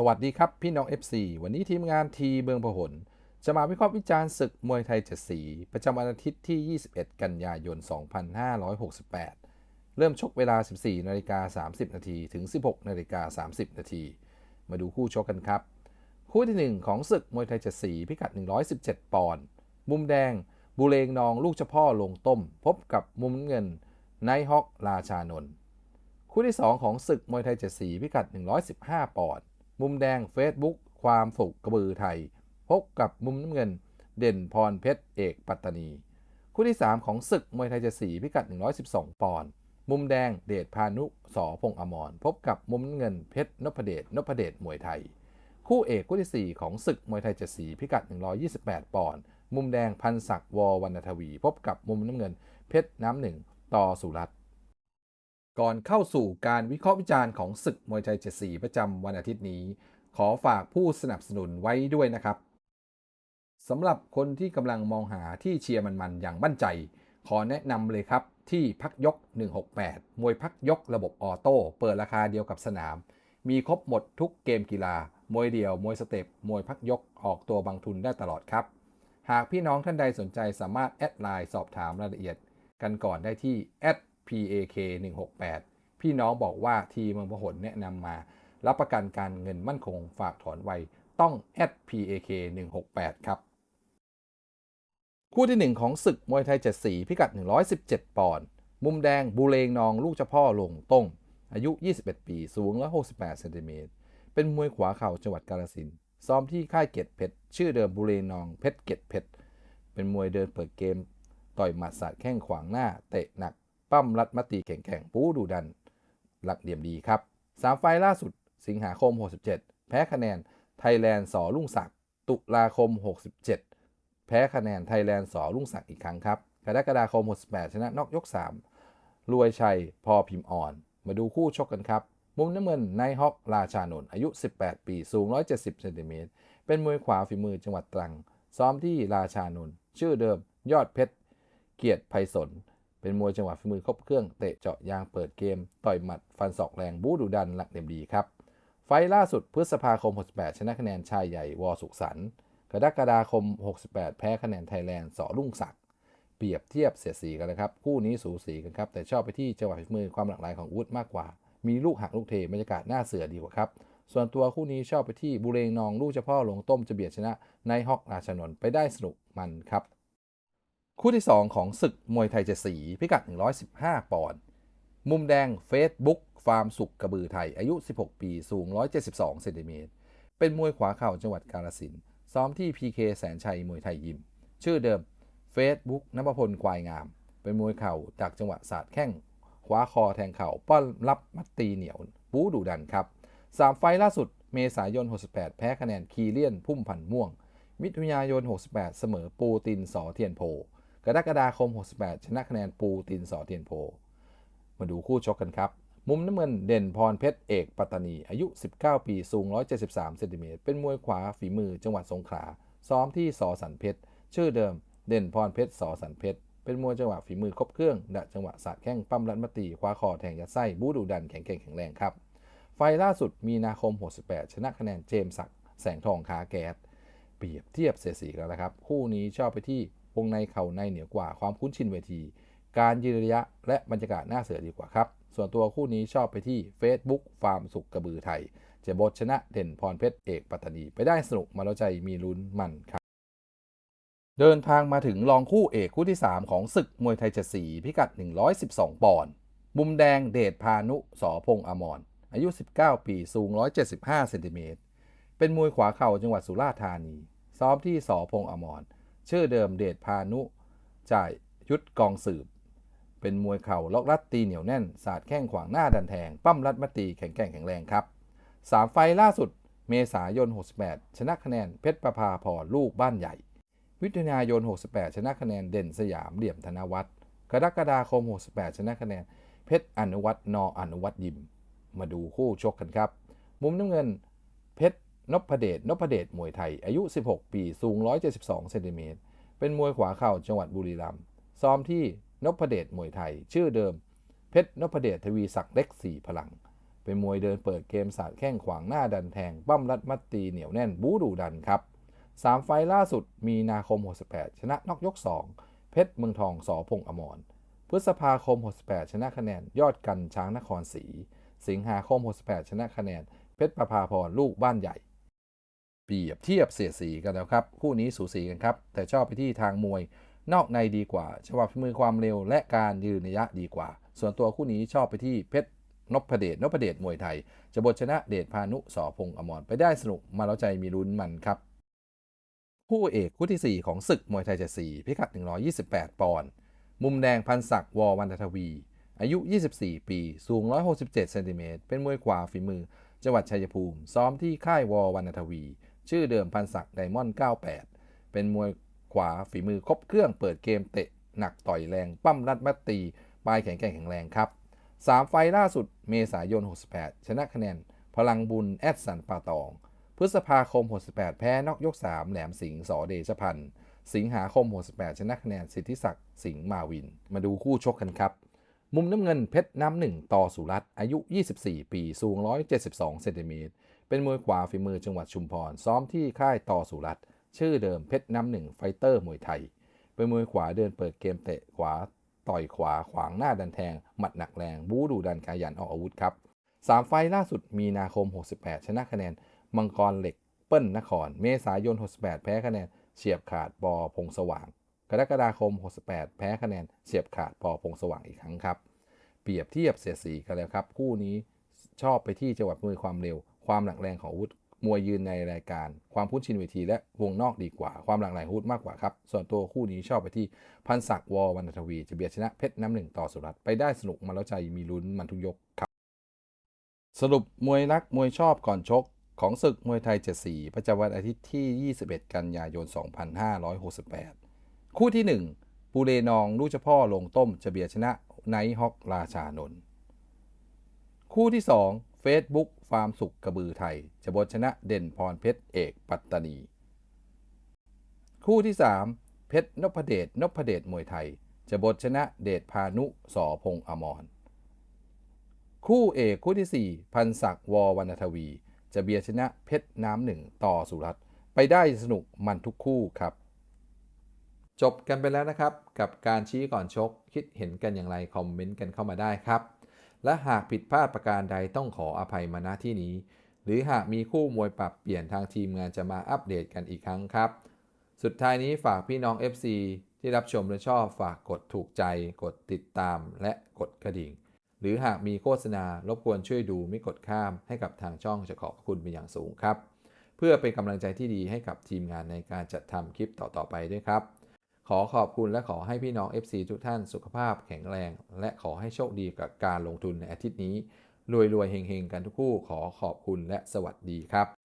สวัสดีครับพี่น้อง FC วันนี้ทีมงานทีเบืองพหลจะมาวิเคราะห์วิจารณ์ศึกมวยไทยเจ็ดสี ประจำวันอาทิตย์ที่ 21 กันยายน 2568 เริ่มชกเวลา 14นาฬิกา30 นาทีถึง 16นาฬิกา30 นาที มาดูคู่ชกกันครับ คู่ที่ 1 ของศึกมวยไทยเจ็ดสีพิกัด 117 ปอนด์มุมแดง บุเรงนองลูกเฉพ่อลงต้ม พบกับมุมเงินไนฮอกราชานนท์คู่ที่ 2 ของศึกมวยไทยเจ็ดสีพิกัด 115 ปอนด์ มุมแดง Facebook ความสุขกระบือไทย พบกับมุมน้ำเงิน เด่นพรเพชรเอกปัตตานี คู่ที่ 3 ของศึกมวยไทยจ็ดสีพิกัด 112 ปอนด์มุมแดงเดชพานุสอพงษ์อมร พบกับมุมน้ำเงินเพชรนพเดชนพเดชมวยไทย คู่เอกคู่ทีสี่4 ของศึกมวยไทยจ็ดสีพิกัด 128 ปอนด์มุมแดงพันศักดิ์ววรรณทวี พบกับมุมน้ำเงินเพชรน้ำหนึ่งต่อสุรัตน์ ก่อนเข้าสู่การวิเคราะห์วิจารณ์ของศึกมวยไทย 7 สีประจำวันอาทิตย์นี้ ขอฝากผู้สนับสนุนไว้ด้วยนะครับสำหรับคนที่กำลังมองหาที่เชียร์มันๆอย่างมั่นใจ ขอแนะนำเลยครับที่พักยก 168 มวยพักยกระบบออโต้เปิดราคาเดียวกับสนาม มีครบหมดทุกเกมกีฬา มวยเดี่ยว มวยสเต็ป มวยพักยกออกตัวบางทุนได้ตลอดครับ หากพี่น้องท่านใดสนใจสามารถแอดไลน์สอบถามรายละเอียด กันก่อนได้ที่แอด @pak 168 พี่น้องบอกว่าทีมเมืองพหลแนะนำมา รับประกันการเงินมั่นคงฝากถอนไวต้อง @pak 168 ครับ คู่ที่ 1 ของศึกมวยไทย 7 สีพิกัด 117 ปอนด์มุมแดงบูเลงนองลูกเจ้าพ่อลงต้ง อายุ 21 ปี สูง 168เซนติเมตรเป็นมวยขวาเข่าจังหวัดกาฬสินซ้อมที่ค่ายเกตเพชร ชื่อเดิมบูเลงนองเพชรเกตเพชร เป็นมวยเดินเปิดเกม ต่อยหมัดสาดแข้งขวางหน้า เตะหนัก ปั้มรัดมตีแข็งๆ ปูดูดัน หลักเหลี่ยมดีครับสามไฟล์ล่าสุด สิงหาคม 67 แพ้คะแนนไทยแลนด์สอลุ่งศักดิ์ตุลาคม 67 แพ้คะแนนไทยแลนด์สอลุ่งศักดิ์อีกครั้งครับกรกฎาคม 68 ชนะนอกยก 3 รวยชัย พอพิมพ์อ่อน มาดูคู่ชกกันครับ มุมน้ำเงินนท์ฮอกราชานนท์อายุ 18 ปี สูง 170 เซนติเมตร เป็นมวยขวาฝีมือจังหวัดตรัง ซ้อมที่ราชานนท์ชื่อเดิมยอดเพชร เกียรติไพศล เป็นมวยจังหวะฝีมือครบเครื่องเตะเจาะยางเปิดเกม ต่อยหมัดฟันศอกแรงบู๊ดุดันหลักเหลี่ยมดีครับ ไฟล์ล่าสุดพฤษภาคม 68 ชนะคะแนนชายใหญ่วอสุขสันต์กรกฎาคม 68 แพ้คะแนนไทยแลนด์สอรุ่งศักดิ์เปรียบเทียบเสียสีกันนะครับ คู่นี้สูสีกันครับ แต่ชอบไปที่จังหวะฝีมือความหลากหลายของอาวุธมากกว่า มีลูกหักลูกเทบรรยากาศหน้าเสือดีกว่าครับส่วนตัวคู่นี้ชอบไปที่บุเรงนองลูกเฉพาะลงต้มจะเบียดชนะในฮอกราชนน์ไปได้สนุกมันครับ คู่ที่ 2 ของศึกมวยไทยเจ็ดสี พิกัด 115 ปอนด์มุมแดง Facebook ฟาร์มสุขกระบือไทย อายุ 16 ปี สูง 172 เซนติเมตร เป็นมวยขวาเข่าจังหวัดกาฬสินธุ์ซ้อมที่ PK แสนชัยมวยไทยยิม ชื่อเดิม Facebook นภพลควายงาม เป็นมวยเข่าจากจังหวะศาสตร์แข้งคว้าคอแทงเข่าป้อนรับมัดตีเหนียว บู๊ดุดันครับ 3 ไฟล่าสุดเมษายน 68 แพ้คะแนนคีเลียนพุ่มพันม่วง มิถุนายน 68 เสมอปูตินสอเทียนโพ กรกฎาคม 68 ชนะคะแนนปูตินสอเทียนโพ มาดูคู่ชกกันครับ มุมน้ำเงินเด่นพรเพชรเอกปัตตานี อายุ 19 ปี สูง 173เซนติเมตรเป็นมวยขวาฝีมือจังหวัดสงขลา ซ้อมที่สอสันเพชร ชื่อเดิมเด่นพรเพชรสอสันเพชร เป็นมวยจังหวะฝีมือครบเครื่องดะจังหวะสาดแข้งปั้มรัดมตีคว้าคอแทงยัดไส้บูดูดันแข็งแกร่งแข็งแรงครับ ไฟล่าสุดมีนาคม 68 ชนะคะแนนเจมสักแสงทองคาแก๊สเปรียบเทียบเสียสีกันแล้วครับ คู่นี้ชอบไปที่ วงในเข่าในเหนือกว่าความคุ้นชินเวที การยืนระยะและบรรยากาศน่าเสือดีกว่าครับ ส่วนตัวคู่นี้ชอบไปที่ Facebook ฟาร์มสุขกระบือไทยเจบทชนะเด่นพรเพชรเอกปัตตานีไปได้สนุกมาแล้วใจมีลุ้นมันครับ เดินทางมาถึงรองคู่เอกคู่ที่ 3 ของศึกมวยไทยเจ็ดสีพิกัด 112 ปอนด์มุมแดงเดชพานุสอพงอมรอายุ 19 ปี สูง 175 เซนติเมตร เป็นมวยขวาเข่าจังหวัดสุราษฎร์ธานี ซ้อมที่สอพงอมร ชื่อเดิมเดชพานุ จ่ายยุทธกองสืบ เป็นมวยเข่าล็อกรัดตีเหนียวแน่น สาดแข้งขวางหน้าดันแทง ปั้มรัดมาตีแข็งแกร่งแข็งแรงครับ 3 ไฟล่าสุด เมษายน 68 ชนะคะแนนเพชรประภาพรลูกบ้านใหญ่มิถุนายน 68 ชนะคะแนนเด่นสยามเหลี่ยมธนวัฒน์กรกฎาคม 68 ชนะคะแนนเพชรอนุวัฒน์นออนุวัฒน์ยิม มาดูคู่ชกกันครับ มุมน้ำเงิน นพเดชนพเดชมวยไทย อายุ 16 ปี สูง 172 เซนติเมตร เป็นมวยขวาเข่าจังหวัดบุรีรัมย์ ซ้อมที่นพเดชมวยไทย ชื่อเดิม เพชรนพเดชทวีศักดิ์เล็กสี่พลัง เป็นมวยเดินเปิดเกมสาดแข้งขวางหน้าดันแทง ปั้มรัดมัดตีเหนียวแน่น บูดูดันครับ3ไฟล่าสุดมีนาคม 68 ชนะนอกยก 2 เพชรเมืองทองสอพงษ์อมร พฤษภาคม 68 ชนะคะแนน ยอดกันช้างนครศรี สิงหาคม 68 ชนะคะแนน เพชรประภาพรลูกบ้านใหญ่ เปรียบเทียบเสียดสีกันแล้วครับ คู่นี้สูสีกันครับ แต่ชอบไปที่ทางมวย นอกในดีกว่าฉบับฝีมือความเร็วและการยืนระยะดีกว่า ส่วนตัวคู่นี้ชอบไปที่เพชรนพเดชนพเดชมวยไทย จะบทชนะเดชพานุสอพงษ์อมรไปได้สนุกมาแล้วใจมีลุ้นมันครับคู่เอกคู่ที่ 4 ของศึกมวยไทยเจ็ดสีพิกัด 128 ปอนด์มุมแดงพันศักดิ์วอวันทวี อายุ 24 ปี สูง 167 เซนติเมตรเป็นมวยขวาฝีมือ จังหวัดชัยภูมิ ซ้อมที่ค่ายวอวันทวี ชื่อเดิมพันศักดิ์ไดมอนด์98 เป็นมวยขวาฝีมือครบเครื่องเปิดเกมเตะ หนักต่อยแรง ปั้มรัดมัดตี ปลายแข็งแกร่งแข็งแรงครับ 3 ไฟล่าสุดเมษายน 68 ชนะคะแนน พลังบุญแอดสันป่าตอง พฤษภาคม 68 แพ้นอกยก 3 แหลมสิงห์สอเดชพันธ์สิงหาคม 68 ชนะคะแนนสิทธิศักดิ์สิงห์มาวิน มาดูคู่ชกกันครับ มุมน้ำเงินเพชรน้ำหนึ่งต่อสุรัตน์อายุ 24 ปี สูง 172 เซนติเมตร เป็นมวยขวาฝีมือจังหวัดชุมพร ซ้อมที่ค่ายต่อสุรัตชื่อเดิมเพชรน้ำหนึ่งไฟเตอร์มวยไทย เป็นมวยขวาเดินเปิดเกมเตะขวา ต่อยขวาขวางหน้าดันแทง หมัดหนักแรง บู๊ดูดันขยันออกอาวุธครับ3ไฟล่าสุดมีนาคม 68 ชนะคะแนน มังกรเหล็ก เปิ้ลนคร เมษายน 68 แพ้คะแนน เฉียบขาดปอพงสว่าง กรกฎาคม 68 แพ้คะแนน เฉียบขาดปอพงสว่างอีกครั้งครับ เปรียบเทียบเสียสีกันแล้วครับ คู่นี้ชอบไปที่จังหวัดมือความเร็ว ความหนักแรงของอาวุธมวยยืนในรายการ ความคุ้นชินเวทีและวงนอกดีกว่า ความหลากหลายอาวุธมากกว่าครับ ส่วนตัวคู่นี้ชอบไปที่พันศักดิ์วอวันทวี จะเบียดชนะเพชรน้ำหนึ่งต่อสุรัตไปได้สนุกมาแล้วใจมีลุ้นมันทุกยกครับ สรุปมวยนักมวยชอบก่อนชกของศึกมวยไทย7สีประจำวันอาทิตย์ที่ 21 กันยายน 2568 คู่ที่ 1 ปูเรนองลูกเฉพ่อลงต้มจะเบียดชนะไนท์ฮอกราชานนท์คู่ที่ 2 Facebook ฟาร์มสุขกระบือไทยจะบทชนะเด่นพรเพชรเอกปัตตานี คู่ที่ 3 เพชรนพเดชนพเดชมวยไทยจะบทชนะเดชพานุสอพงอมร คู่เอกคู่ที่ 4 พันศักดิ์ววรรณทวี จะเบียชนะเพชรน้ำหนึ่งต่อสุรัตไปได้สนุกมันทุกคู่ครับ จบกันไปแล้วนะครับ กับการชี้ก่อนชกคิดเห็นกันอย่างไร คอมเมนต์กันเข้ามาได้ครับ และหากผิดพลาดประการใดต้องขออภัยมาณที่นี้ หรือหากมีคู่มวยปรับเปลี่ยนทางทีมงานจะมาอัปเดตกันอีกครั้งครับ สุดท้ายนี้ฝากพี่น้อง FC ที่รับชมและชอบฝากกดถูกใจ กดติดตาม และกดกระดิ่ง หรือหากมีโฆษณารบกวนช่วยดูไม่กดข้ามให้กับทางช่องจะขอบคุณเป็นอย่างสูงครับ เพื่อเป็นกำลังใจที่ดีให้กับทีมงานในการจัดทำคลิปต่อๆไปด้วยครับ ขอขอบคุณและขอให้พี่น้อง FC ทุกท่านสุขภาพแข็งแรง และขอให้โชคดีกับการลงทุนในอาทิตย์นี้รวยๆเฮงๆ กันทุกคู่ขอขอบคุณและสวัสดีครับ